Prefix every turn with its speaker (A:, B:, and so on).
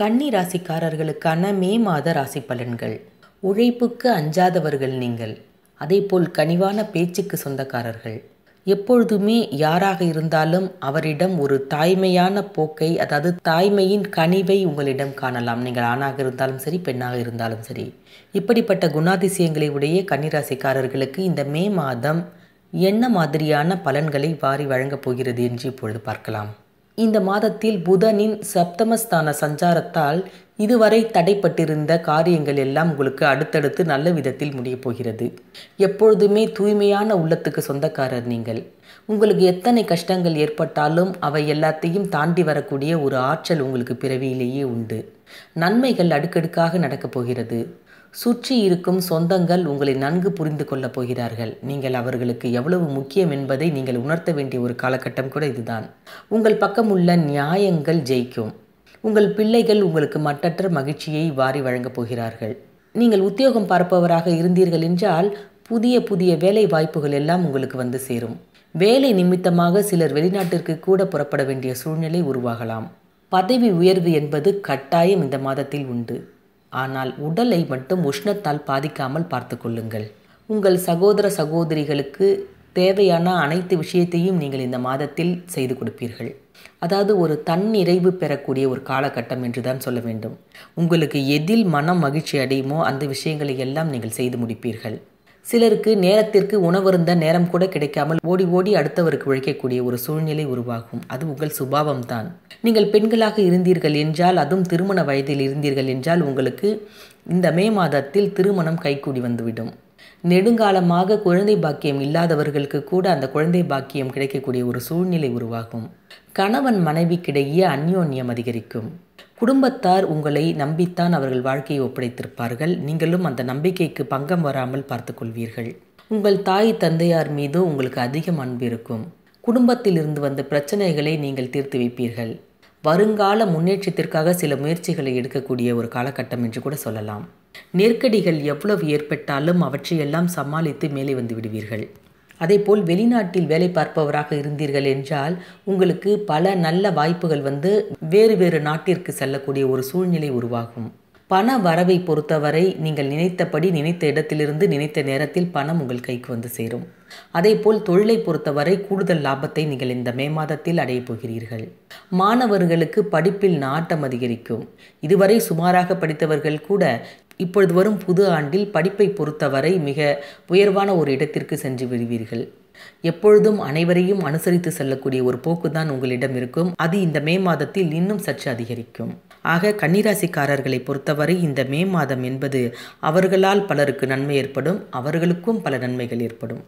A: கன்னி ராசிக்காரர்களுக்கான மே மாத ராசி பலன்கள். உழைப்புக்கு அஞ்சாதவர்கள் நீங்கள். அதேபோல் கனிவான பேச்சுக்கு சொந்தக்காரர்கள். எப்பொழுதுமே யாராக இருந்தாலும் அவரிடம் ஒரு தாய்மையான போக்கை அதாவது தாய்மையின் கனிவை உங்களிடம் காணலாம். நீங்கள் ஆணாக இருந்தாலும் சரி பெண்ணாக இருந்தாலும் சரி. இப்படிப்பட்ட குணாதிசயங்களை உடைய கன்னிராசிக்காரர்களுக்கு இந்த மே மாதம் என்ன மாதிரியான பலன்களை வாரி வழங்கப் போகிறது என்று இப்பொழுது பார்க்கலாம். இந்த மாதத்தில் புதனின் சப்தமஸ்தான சஞ்சாரத்தால் இதுவரை தடைப்பட்டிருந்த காரியங்கள் எல்லாம் உங்களுக்கு அடுத்தடுத்து நல்ல விதத்தில் முடியப் போகிறது. எப்பொழுதுமே தூய்மையான உள்ளத்துக்கு சொந்தக்காரர் நீங்கள். உங்களுக்கு எத்தனை கஷ்டங்கள் ஏற்பட்டாலும் அவை எல்லாத்தையும் தாண்டி வரக்கூடிய ஒரு ஆற்றல் உங்களுக்கு பிறவியிலேயே உண்டு. நன்மைகள் அடுக்கடுக்காக நடக்கப் போகிறது. சுற்றி இருக்கும் சொந்தங்கள் உங்களை நன்கு புரிந்து கொள்ளப் போகிறார்கள். நீங்கள் அவர்களுக்கு எவ்வளவு முக்கியம் என்பதை நீங்கள் உணர்த்த வேண்டிய ஒரு காலகட்டம் கூட இதுதான். உங்கள் பக்கம் உள்ள நியாயங்கள் ஜெயிக்கும். உங்கள் பிள்ளைகள் உங்களுக்கு மட்டற்ற மகிழ்ச்சியை வாரி வழங்கப் போகிறார்கள். நீங்கள் உத்தியோகம் பார்ப்பவராக இருந்தீர்கள் என்றால் புதிய புதிய வேலை வாய்ப்புகள் எல்லாம் உங்களுக்கு வந்து சேரும். வேலை நிமித்தமாக சிலர் வெளிநாட்டிற்கு கூட புறப்பட வேண்டிய சூழ்நிலை உருவாகலாம். பதவி உயர்வு என்பது கட்டாயம் இந்த மாதத்தில் உண்டு. ஆனால் உடலை மட்டும் உஷ்ணத்தால் பாதிக்காமல் பார்த்து கொள்ளுங்கள். உங்கள் சகோதர சகோதரிகளுக்கு தேவையான அனைத்து விஷயத்தையும் நீங்கள் இந்த மாதத்தில் செய்து கொடுப்பீர்கள். அதாவது ஒரு தன்னிறைவு பெறக்கூடிய ஒரு காலகட்டம் என்று தான் சொல்ல வேண்டும். உங்களுக்கு எதில் மனம் மகிழ்ச்சி அடையுமோ அந்த விஷயங்களை எல்லாம் நீங்கள் செய்து முடிப்பீர்கள். சிலருக்கு நேரத்திற்கு உணவருந்த நேரம் கூட கிடைக்காமல் ஓடி ஓடி அடுத்தவருக்கு உழைக்கக்கூடிய ஒரு சூழ்நிலை உருவாகும். அது உங்கள் சுபாவம் தான் நீங்கள் பெண்களாக இருந்தீர்கள் என்றால் அதுவும் திருமண வயதில் இருந்தீர்கள் என்றால் உங்களுக்கு இந்த மே மாதத்தில் திருமணம் கைகூடி வந்துவிடும். நெடுங்காலமாக குழந்தை பாக்கியம் இல்லாதவர்களுக்கு கூட அந்த குழந்தை பாக்கியம் கிடைக்கக்கூடிய ஒரு சூழ்நிலை உருவாகும். கணவன் மனைவிக்கிடையே அந்யோன்யம் அதிகரிக்கும். குடும்பத்தார் உங்களை நம்பித்தான் அவர்கள் வாழ்க்கையை ஒப்படைத்திருப்பார்கள். நீங்களும் அந்த நம்பிக்கைக்கு பங்கம் வராமல் பார்த்து கொள்வீர்கள். உங்கள் தாய் தந்தையார் மீது உங்களுக்கு அதிகம் அன்பு இருக்கும். குடும்பத்தில் இருந்து வந்த பிரச்சனைகளை நீங்கள் தீர்த்து வைப்பீர்கள். வருங்கால முன்னேற்றத்திற்காக சில முயற்சிகளை எடுக்கக்கூடிய ஒரு காலகட்டம் என்று கூட சொல்லலாம். நெருக்கடிகள் எவ்வளவு ஏற்பட்டாலும் அவற்றையெல்லாம் சமாளித்து மேலே வந்து விடுவீர்கள். அதேபோல் வெளிநாட்டில் வேலை பார்ப்பவராக இருந்தீர்கள் என்றால் உங்களுக்கு பல நல்ல வாய்ப்புகள் வந்து வேறு வேறு நாட்டிற்கு செல்லக்கூடிய ஒரு சூழ்நிலை உருவாகும். பண வரவை பொறுத்தவரை நீங்கள் நினைத்தபடி நினைத்த இடத்திலிருந்து நினைத்த நேரத்தில் பணம் உங்கள் கைக்கு வந்து சேரும். அதேபோல் தொழிலை பொறுத்தவரை கூடுதல் லாபத்தை நீங்கள் இந்த மே மாதத்தில் அடையப் போகிறீர்கள். மாணவர்களுக்கு படிப்பில் நாட்டம் அதிகரிக்கும். இதுவரை சுமாராக படித்தவர்கள் கூட இப்பொழுது வரும் புது ஆண்டில் படிப்பை பொறுத்தவரை மிக உயர்வான ஒரு இடத்திற்கு சென்று விடுவீர்கள். எப்பொழுதும் அனைவரையும் அனுசரித்து செல்லக்கூடிய ஒரு போக்குதான் உங்களிடம் இருக்கும். அது இந்த மே மாதத்தில் இன்னும் சற்று அதிகரிக்கும். ஆக கன்னிராசிக்காரர்களை பொறுத்தவரை இந்த மே மாதம் என்பது அவர்களால் பலருக்கு நன்மை ஏற்படும் அவர்களுக்கும் பல நன்மைகள் ஏற்படும்.